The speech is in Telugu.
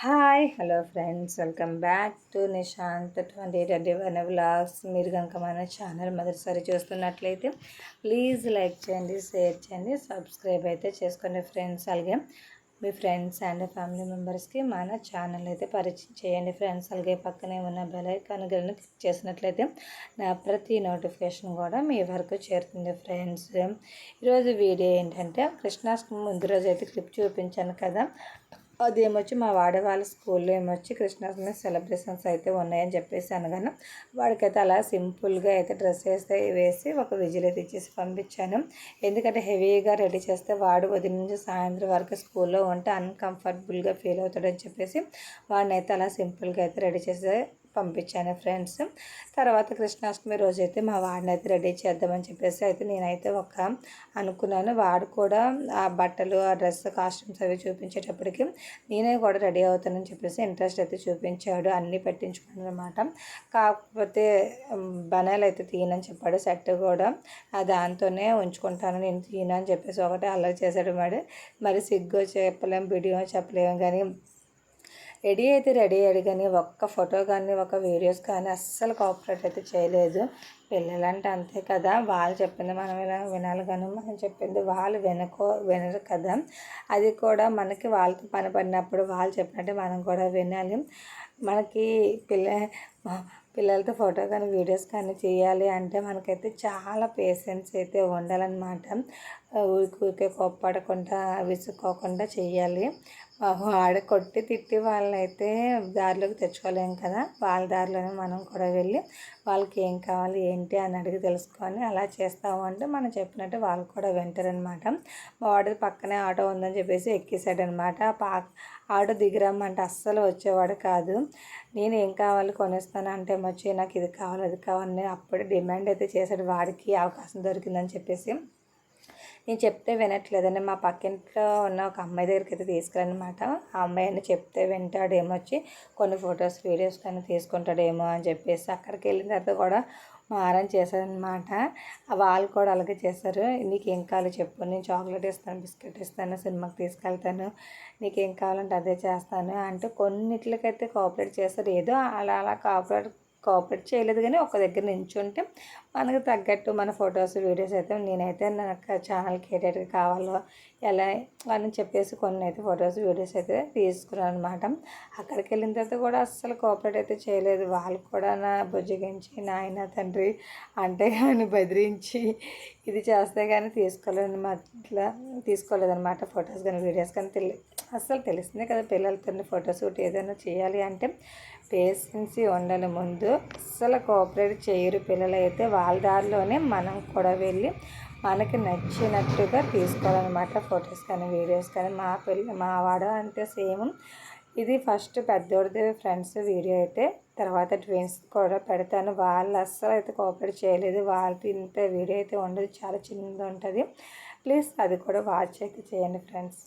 Hi hello friends. Welcome back to Nishant twenty twenty one vlogs. మీరు కనుక మన ఛానల్ మొదటిసారి చూస్తున్నట్లయితే ప్లీజ్ లైక్ చేయండి షేర్ చేయండి సబ్స్క్రైబ్ అయితే చేసుకోండి ఫ్రెండ్స్. అలాగే మీ ఫ్రెండ్స్ అండ్ ఫ్యామిలీ మెంబర్స్కి మన ఛానల్ అయితే పరిచయం చేయండి ఫ్రెండ్స్. అలాగే పక్కనే ఉన్న బెల్ ఐకాన్ గలను క్లిక్ చేసినట్లయితే నా ప్రతి నోటిఫికేషన్ కూడా మీ వరకు చేరుతుంది ఫ్రెండ్స్. ఈరోజు వీడియో ఏంటంటే కృష్ణాష్టమి ముందు రోజు అయితే క్లిప్ చూపించాను కదా. అదేమొచ్చి మా వాడవాళ్ళ స్కూల్లో ఏమొచ్చి కృష్ణాష్టమి సెలబ్రేషన్స్ అయితే ఉన్నాయని చెప్పేసి అనగాను వాడికైతే అలా సింపుల్గా అయితే డ్రెస్ వేస్తే వేసి ఒక విజిల్ అయితే ఇచ్చేసి పంపించాను. ఎందుకంటే హెవీగా రెడీ చేస్తే వాడు ఉదయం నుంచి సాయంత్రం వరకు స్కూల్లో ఉంటే అన్కంఫర్టబుల్గా ఫీల్ అవుతాడని చెప్పేసి వాడిని అయితే అలా సింపుల్గా అయితే రెడీ చేస్తే పంపించాను ఫ్రెండ్స్. తర్వాత కృష్ణాష్టమి రోజు అయితే మా వాడిని అయితే రెడీ చేద్దామని చెప్పేసి అయితే నేనైతే ఒక అనుకున్నాను. వాడు కూడా ఆ బట్టలు ఆ డ్రెస్ కాస్ట్యూమ్స్ అవి చూపించేటప్పటికి నేనే కూడా రెడీ అవుతానని చెప్పేసి ఇంట్రెస్ట్ అయితే చూపించాడు. అన్నీ పెట్టించుకున్నాను అనమాట కాకపోతే బనాలు అయితే తీయనని చెప్పాడు. సెట్ కూడా దాంతోనే ఉంచుకుంటాను నేను తీయనని చెప్పేసి ఒకటే అల్లరి చేశాడు మరి మరి సిగ్గు చెప్పలేము బిడియో చెప్పలేము కానీ రెడీ అయితే రెడీ అయ్యాడు కానీ ఒక్క ఫోటో కానీ ఒక వీడియోస్ కానీ అస్సలు కోఆపరేట్ అయితే చేయలేదు. పిల్లలంటే అంతే కదా. వాళ్ళు చెప్పింది మనం వినాలి కానీ మనం చెప్పింది వాళ్ళు వినకో వినరు కదా. అది కూడా మనకి వాళ్ళతో పని పడినప్పుడు వాళ్ళు చెప్పినట్టు మనం కూడా వినాలి. మనకి పిల్ల పిల్లలతో ఫోటో కానీ వీడియోస్ కానీ చేయాలి అంటే మనకైతే చాలా పేషెన్స్ అయితే ఉండాలన్నమాట. ఊరికి ఊరికే కోప్పడకుండా విసుక్కోకుండా చేయాలి. ఆడ కొట్టి తిట్టి వాళ్ళైతే దారిలోకి తెచ్చుకోలేం కదా. వాళ్ళ దారిలోనే మనం కూడా వెళ్ళి వాళ్ళకి ఏం కావాలి ఏంటి అని అడిగి తెలుసుకొని అలా చేస్తాము అంటే మనం చెప్పినట్టు వాళ్ళు కూడా వింటారనమాట వాడు వాడి పక్కనే ఆటో ఉందని చెప్పేసి ఎక్కేసాడనమాట పా ఆటో దిగిరమ్మంటే అస్సలు వచ్చేవాడు కాదు. నేను ఏం కావాలి కొనేస్తాను అంటే వచ్చి నాకు ఇది కావాలి అది కావాలని అప్పుడే డిమాండ్ అయితే చేశాడు వాడికి అవకాశం దొరికిందని చెప్పేసి. నేను చెప్తే వినట్లేదని మా పక్కింట్లో ఉన్న ఒక అమ్మాయి దగ్గరికి అయితే తీసుకురనమాట ఆ అమ్మాయి అని చెప్తే వింటాడేమో వచ్చి కొన్ని ఫొటోస్ వీడియోస్ కానీ తీసుకుంటాడేమో అని చెప్పేసి అక్కడికి వెళ్ళిన తర్వాత కూడా మారం చేశారనమాట. వాళ్ళు కూడా అలాగే చేశారు. నీకు ఏం కావాలో చెప్పు నేను చాక్లెట్ ఇస్తాను బిస్కెట్ ఇస్తాను సినిమాకి తీసుకెళ్తాను నీకు ఏం కావాలంటే అదే చేస్తాను అంటే కొన్నిట్లకైతే కోఆపరేట్ చేస్తారు ఏదో అలా అలా కోఆపరేట్ కోఆపరేట్ చేయలేదు కానీ ఒక దగ్గర నించుంటే మనకు తగ్గట్టు మన ఫొటోస్ వీడియోస్ అయితే నేనైతే నాకు ఛానల్కి ఏదైతే కావాలో ఎలా అని చెప్పేసి కొన్ని అయితే ఫొటోస్ వీడియోస్ అయితే తీసుకున్నాను అనమాట అక్కడికి వెళ్ళిన తర్వాత కూడా అస్సలు కోఆపరేట్ అయితే చేయలేదు. వాళ్ళు కూడా నా బుజ్జగించి నాయన తండ్రి అంటే కానీ బెదిరించి ఇది చేస్తే కానీ తీసుకోలేదు అట్లా తీసుకోలేదన్నమాట ఫొటోస్ కానీ వీడియోస్ కానీ తెలియదు అస్సలు తెలిసిందే కదా పిల్లలతో ఫోటోషూట్ ఏదైనా చేయాలి అంటే పేషెన్సీ ఉండాలి ముందు. అస్సలు కోఆపరేట్ చేయరు పిల్లలు అయితే వాళ్ళ దారిలోనే మనం కూడా వెళ్ళి మనకి నచ్చినట్టుగా తీసుకోవాలన్నమాట ఫొటోస్ కానీ వీడియోస్ కానీ. మా పిల్ల మా వాడ అంటే సేమ్. ఇది ఫస్ట్ పెద్దోడిది ఫ్రెండ్స్ వీడియో అయితే. తర్వాత ట్విన్స్ కూడా పెడతాను. వాళ్ళు అస్సలు అయితే కోఆపరేట్ చేయలేదు. వాళ్ళకి ఇంత వీడియో అయితే ఉండదు. చాలా చిన్నది ఉంటుంది. ప్లీజ్ అది కూడా వాచ్ అయితే చేయండి ఫ్రెండ్స్.